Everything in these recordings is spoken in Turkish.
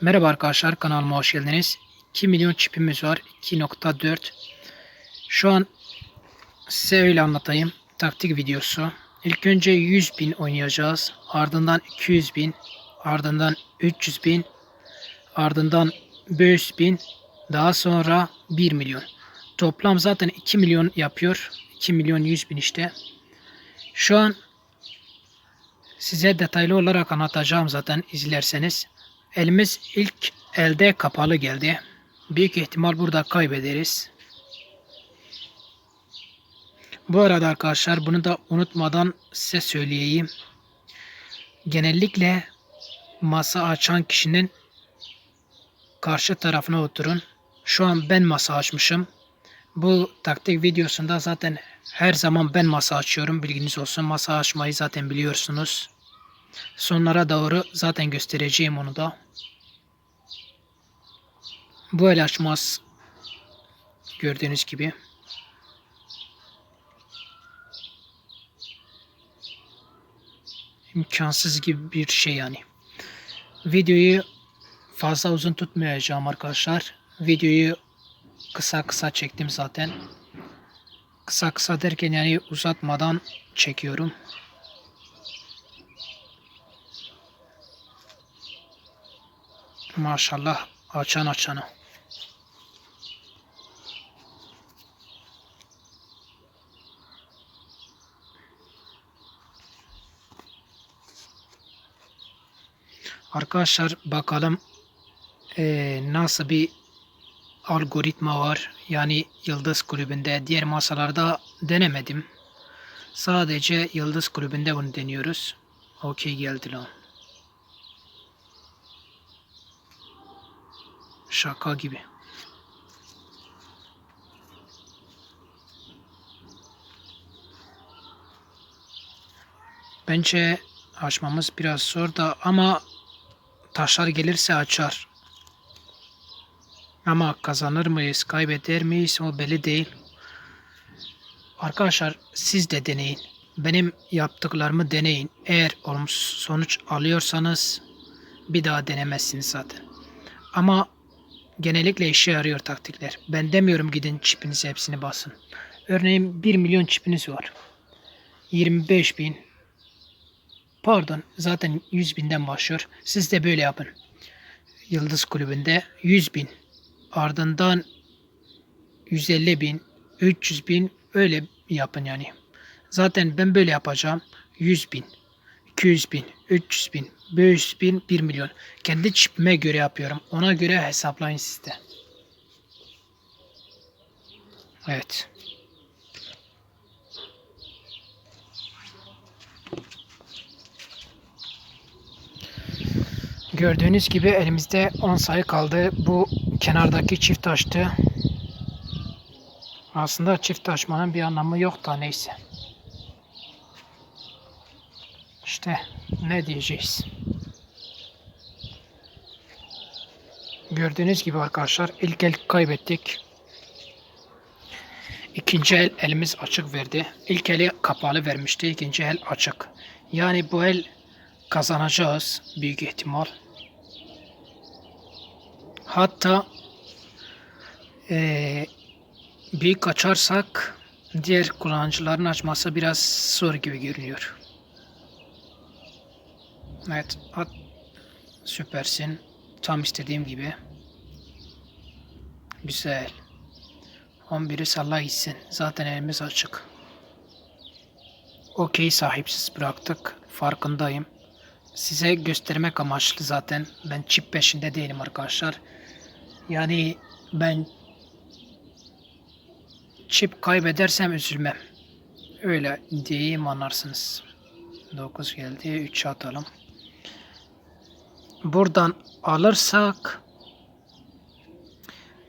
Merhaba arkadaşlar kanalıma hoş geldiniz. 2 milyon çipimiz var. 2.4 Şu an size öyle anlatayım. Taktik videosu. İlk önce 100 bin oynayacağız. Ardından 200 bin. Ardından 300 bin. Ardından 500 bin. Daha sonra 1 milyon. Toplam zaten 2 milyon yapıyor. 2 milyon 100 bin işte. Şu an size detaylı olarak anlatacağım zaten izlerseniz. Elimiz ilk elde kapalı geldi. Büyük ihtimal burada kaybederiz. Bu arada arkadaşlar bunu da unutmadan size söyleyeyim. Genellikle masa açan kişinin karşı tarafına oturun. Şu an ben masa açmışım. Bu taktik videosunda zaten her zaman ben masa açıyorum. Bilginiz olsun. Masa açmayı zaten biliyorsunuz. Sonlara doğru zaten göstereceğim onu da. Bu el açmaz. Gördüğünüz gibi. imkansız gibi bir şey yani. Videoyu fazla uzun tutmayacağım arkadaşlar. Videoyu kısa kısa çektim zaten. Kısa kısa derken yani uzatmadan çekiyorum. Maşallah açan açana. Arkadaşlar bakalım eee, nasıl bir algoritma var. Yani Yıldız Kulübü'nde diğer masalarda denemedim. Sadece Yıldız Kulübü'nde bunu deniyoruz. Okey geldi lan. Şaka gibi. Bence açmamız biraz zor da ama taşlar gelirse açar. Ama kazanır mıyız, kaybeder miyiz o belli değil. Arkadaşlar siz de deneyin. Benim yaptıklarımı deneyin. Eğer olumsuz sonuç alıyorsanız bir daha denemezsiniz zaten. Ama genellikle işe yarıyor taktikler. Ben demiyorum gidin çipinizi hepsini basın. Örneğin 1 milyon çipiniz var. 25 bin. Pardon zaten 100 binden başlıyor. Siz de böyle yapın. Yıldız kulübünde 100 bin. Ardından 150 bin, 300 bin öyle yapın yani. Zaten ben böyle yapacağım. 100 bin, 200 bin, 300 bin, 500 bin, 1 milyon. Kendi çipime göre yapıyorum. Ona göre hesaplayın siz de. Evet. Gördüğünüz gibi elimizde 10 sayı kaldı. Bu kenardaki çift taştı. Aslında çift taşmanın bir anlamı yok da neyse. İşte ne diyeceğiz. Gördüğünüz gibi arkadaşlar ilk el kaybettik. İkinci el elimiz açık verdi. İlk eli kapalı vermişti. ikinci el açık. Yani bu el kazanacağız büyük ihtimal. Hatta eee büyük açarsak diğer kullanıcıların açması biraz zor gibi görünüyor. Evet, at, süpersin. Tam istediğim gibi. Güzel. 11'i salla gitsin. Zaten elimiz açık. Okey sahipsiz bıraktık. Farkındayım. Size göstermek amaçlı zaten. Ben çip peşinde değilim arkadaşlar. Yani ben çip kaybedersem üzülmem. Öyle diyeyim anlarsınız. 9 geldi. 3 atalım. Buradan alırsak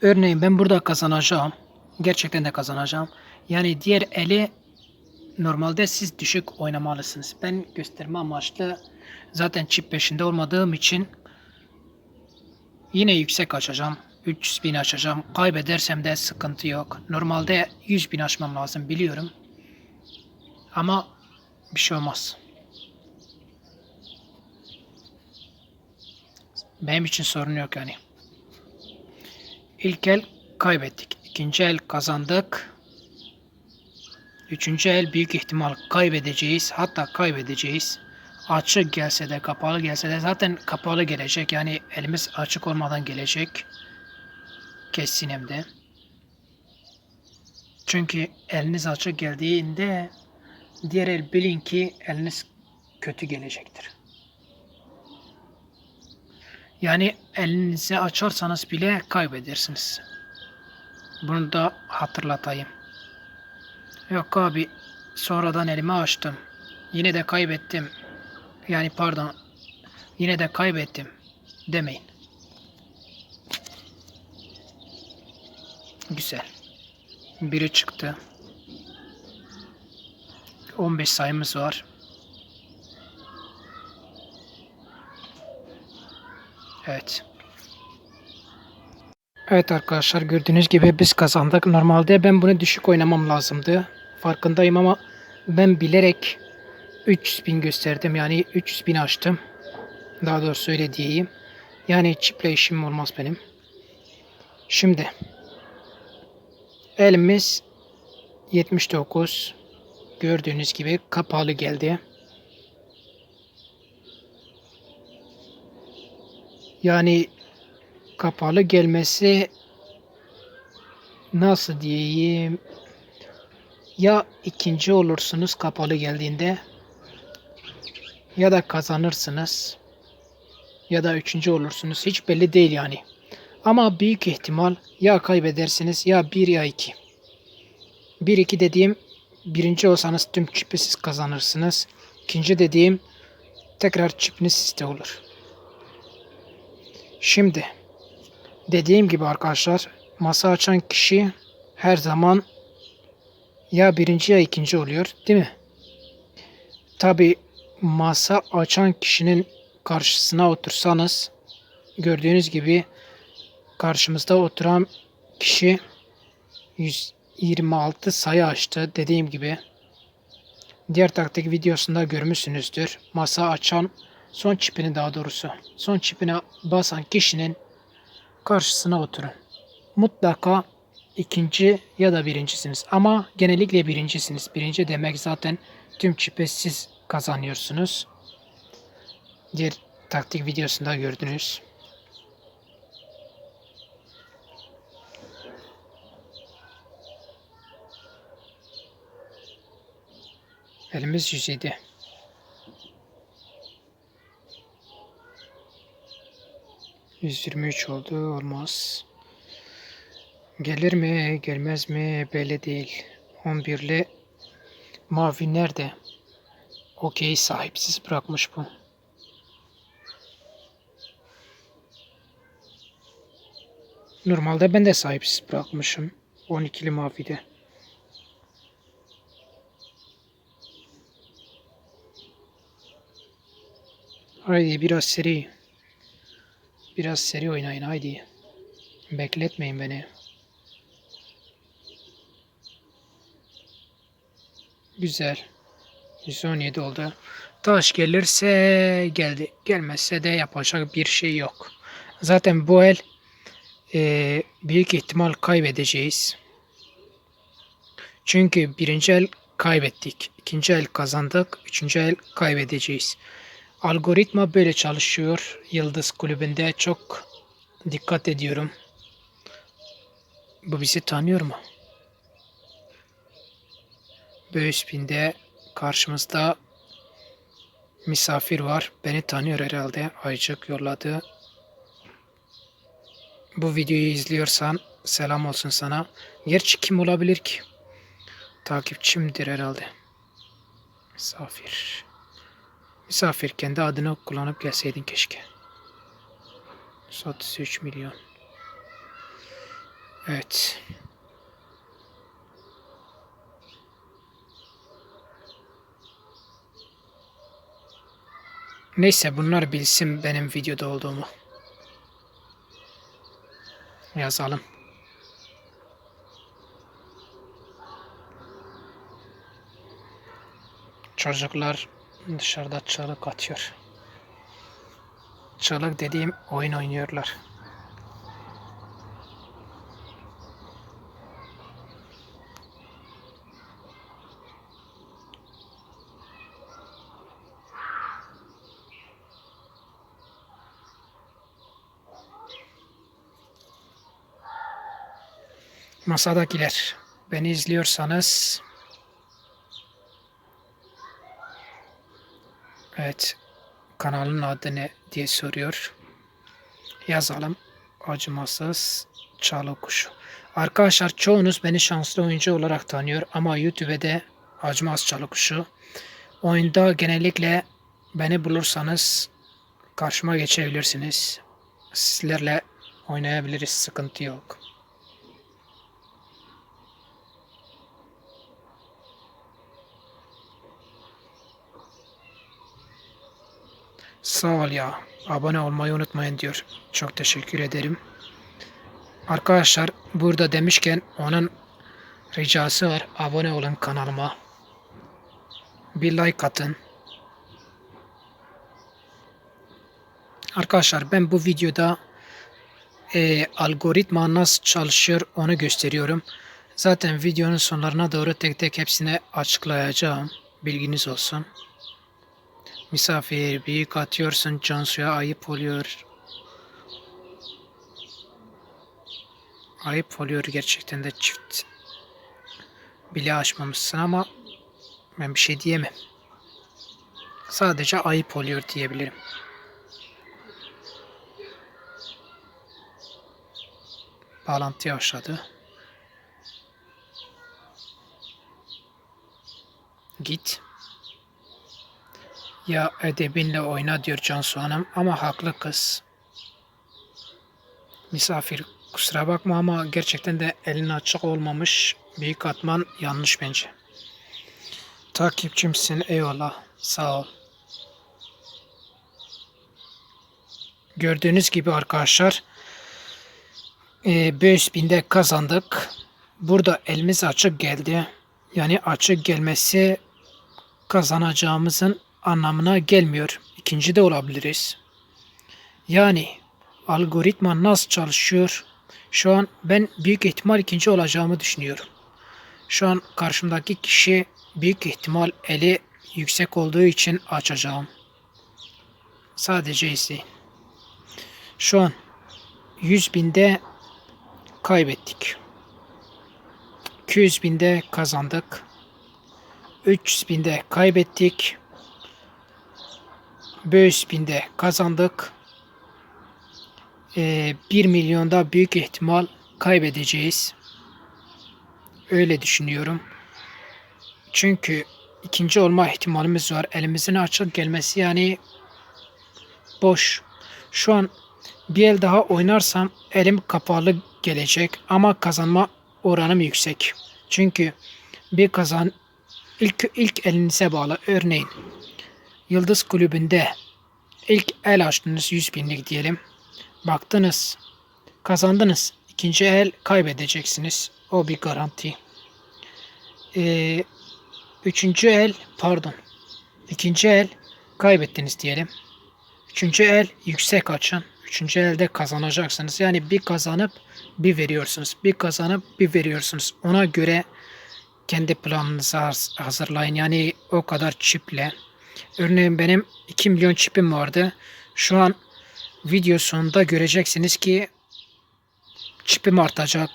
örneğin ben burada kazanacağım. Gerçekten de kazanacağım. Yani diğer eli normalde siz düşük oynamalısınız. Ben gösterme amaçlı zaten çip peşinde olmadığım için yine yüksek açacağım. 300 bin açacağım. Kaybedersem de sıkıntı yok. Normalde 100 bin açmam lazım biliyorum. Ama bir şey olmaz. Benim için sorun yok yani. İlk el kaybettik. İkinci el kazandık. Üçüncü el büyük ihtimal kaybedeceğiz. Hatta kaybedeceğiz. Açık gelse de kapalı gelse de zaten kapalı gelecek. Yani elimiz açık olmadan gelecek. Kesin hem de. Çünkü eliniz açık geldiğinde diğer el bilin ki eliniz kötü gelecektir. Yani elinizi açarsanız bile kaybedersiniz. Bunu da hatırlatayım. Yok abi sonradan elimi açtım. Yine de kaybettim. Yani pardon. Yine de kaybettim demeyin. Güzel. Biri çıktı. 15 sayımız var. Evet. Evet arkadaşlar gördüğünüz gibi biz kazandık. Normalde ben bunu düşük oynamam lazımdı. Farkındayım ama ben bilerek 300 bin gösterdim. Yani 300 bin açtım. Daha doğrusu öyle diyeyim. Yani çiple işim olmaz benim. Şimdi elimiz 79 gördüğünüz gibi kapalı geldi. Yani kapalı gelmesi nasıl diyeyim ya ikinci olursunuz kapalı geldiğinde ya da kazanırsınız ya da üçüncü olursunuz hiç belli değil yani. Ama büyük ihtimal ya kaybedersiniz ya bir ya iki. Bir iki dediğim birinci olsanız tüm çipi siz kazanırsınız. İkinci dediğim tekrar çipiniz sizde olur. Şimdi dediğim gibi arkadaşlar masa açan kişi her zaman ya birinci ya ikinci oluyor değil mi? Tabi masa açan kişinin karşısına otursanız gördüğünüz gibi karşımızda oturan kişi 126 sayı açtı dediğim gibi. Diğer taktik videosunda görmüşsünüzdür. Masa açan son çipini daha doğrusu son çipine basan kişinin karşısına oturun. Mutlaka ikinci ya da birincisiniz. Ama genellikle birincisiniz. Birinci demek zaten tüm çipi siz kazanıyorsunuz. Diğer taktik videosunda gördünüz. Elimiz 107. Yüz yirmi üç oldu. Olmaz. Gelir mi, gelmez mi belli değil. 11'li mavi nerede? Okey sahipsiz bırakmış bu. Normalde ben de sahipsiz bırakmışım. 12'li mavide. Haydi biraz seri. Biraz seri oynayın haydi. Bekletmeyin beni. Güzel. 117 oldu. Taş gelirse geldi. Gelmezse de yapacak bir şey yok. Zaten bu el e, büyük ihtimal kaybedeceğiz. Çünkü birinci el kaybettik. ikinci el kazandık. Üçüncü el kaybedeceğiz. Algoritma böyle çalışıyor. Yıldız kulübünde çok dikkat ediyorum. Bu bizi tanıyor mu? Böğüspin'de karşımızda misafir var. Beni tanıyor herhalde. Aycık yolladı. Bu videoyu izliyorsan selam olsun sana. Gerçi kim olabilir ki? Takipçimdir herhalde. Misafir. Misafir kendi adını kullanıp gelseydin keşke. 33 milyon. Evet. Neyse bunlar bilsin benim videoda olduğumu. Yazalım. Çocuklar dışarıda çığlık atıyor. Çalık dediğim oyun oynuyorlar. Masadakiler beni izliyorsanız Evet kanalın adı ne diye soruyor. Yazalım. Acımasız çalı kuşu. Arkadaşlar çoğunuz beni şanslı oyuncu olarak tanıyor ama YouTube'de acımaz çalı kuşu. Oyunda genellikle beni bulursanız karşıma geçebilirsiniz. Sizlerle oynayabiliriz. Sıkıntı yok. Sağ ol ya. Abone olmayı unutmayın diyor. Çok teşekkür ederim. Arkadaşlar burada demişken onun ricası var. Abone olun kanalıma. Bir like atın. Arkadaşlar ben bu videoda e, algoritma nasıl çalışıyor onu gösteriyorum. Zaten videonun sonlarına doğru tek tek hepsini açıklayacağım. Bilginiz olsun. Misafir büyük atıyorsun Cansu'ya ayıp oluyor. Ayıp oluyor gerçekten de çift bile açmamışsın ama ben bir şey diyemem. Sadece ayıp oluyor diyebilirim. Bağlantı yavaşladı. Git. Ya edebinle oyna diyor Cansu Hanım ama haklı kız. Misafir kusura bakma ama gerçekten de elin açık olmamış. Büyük atman yanlış bence. Takipçimsin eyvallah. Sağ ol. Gördüğünüz gibi arkadaşlar e, 5000'de kazandık. Burada elimiz açık geldi. Yani açık gelmesi kazanacağımızın anlamına gelmiyor. İkinci de olabiliriz. Yani algoritma nasıl çalışıyor? Şu an ben büyük ihtimal ikinci olacağımı düşünüyorum. Şu an karşımdaki kişi büyük ihtimal eli yüksek olduğu için açacağım. Sadece izleyin. Şu an 100 binde kaybettik. 200 binde kazandık. 300 binde kaybettik. 500 binde kazandık. Ee, 1 milyonda büyük ihtimal kaybedeceğiz. Öyle düşünüyorum. Çünkü ikinci olma ihtimalimiz var. Elimizin açık gelmesi yani boş. Şu an bir el daha oynarsam elim kapalı gelecek ama kazanma oranım yüksek. Çünkü bir kazan ilk ilk elinize bağlı. Örneğin Yıldız Kulübü'nde ilk el açtınız 100 binlik diyelim. Baktınız, kazandınız. İkinci el kaybedeceksiniz. O bir garanti. Ee, üçüncü el, pardon. İkinci el kaybettiniz diyelim. Üçüncü el yüksek açın. Üçüncü elde kazanacaksınız. Yani bir kazanıp bir veriyorsunuz. Bir kazanıp bir veriyorsunuz. Ona göre kendi planınızı hazırlayın. Yani o kadar çiple. Örneğin benim 2 milyon çipim vardı. Şu an video sonunda göreceksiniz ki çipim artacak.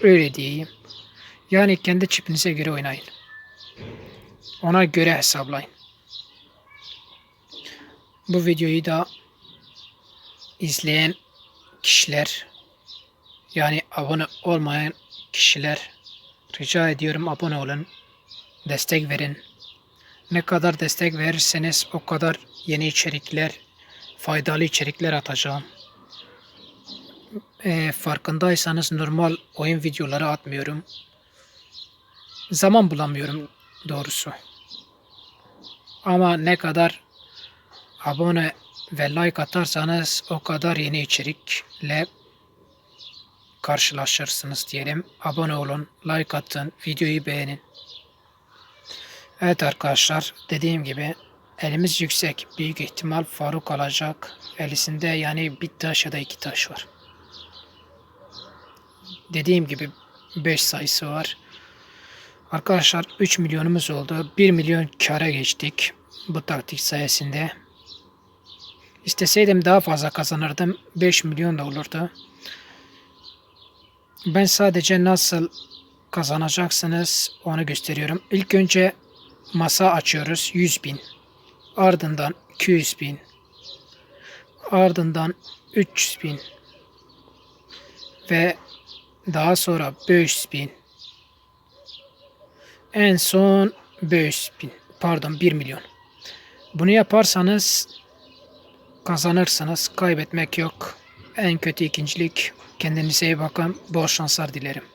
Öyle diyeyim. Yani kendi çipinize göre oynayın. Ona göre hesaplayın. Bu videoyu da izleyen kişiler yani abone olmayan kişiler rica ediyorum abone olun. Destek verin. Ne kadar destek verirseniz o kadar yeni içerikler, faydalı içerikler atacağım. E, farkındaysanız normal oyun videoları atmıyorum. Zaman bulamıyorum doğrusu. Ama ne kadar abone ve like atarsanız o kadar yeni içerikle karşılaşırsınız diyelim. Abone olun, like atın, videoyu beğenin. Evet arkadaşlar dediğim gibi elimiz yüksek. Büyük ihtimal Faruk alacak. Elisinde yani bir taş ya da iki taş var. Dediğim gibi 5 sayısı var. Arkadaşlar 3 milyonumuz oldu. 1 milyon kâra geçtik bu taktik sayesinde. İsteseydim daha fazla kazanırdım. 5 milyon da olurdu. Ben sadece nasıl kazanacaksınız onu gösteriyorum. İlk önce masa açıyoruz 100 bin. Ardından 200 bin. Ardından 300 bin. Ve daha sonra 500 bin. En son 500 bin. Pardon 1 milyon. Bunu yaparsanız kazanırsınız. Kaybetmek yok. En kötü ikincilik. Kendinize iyi bakın. Bol şanslar dilerim.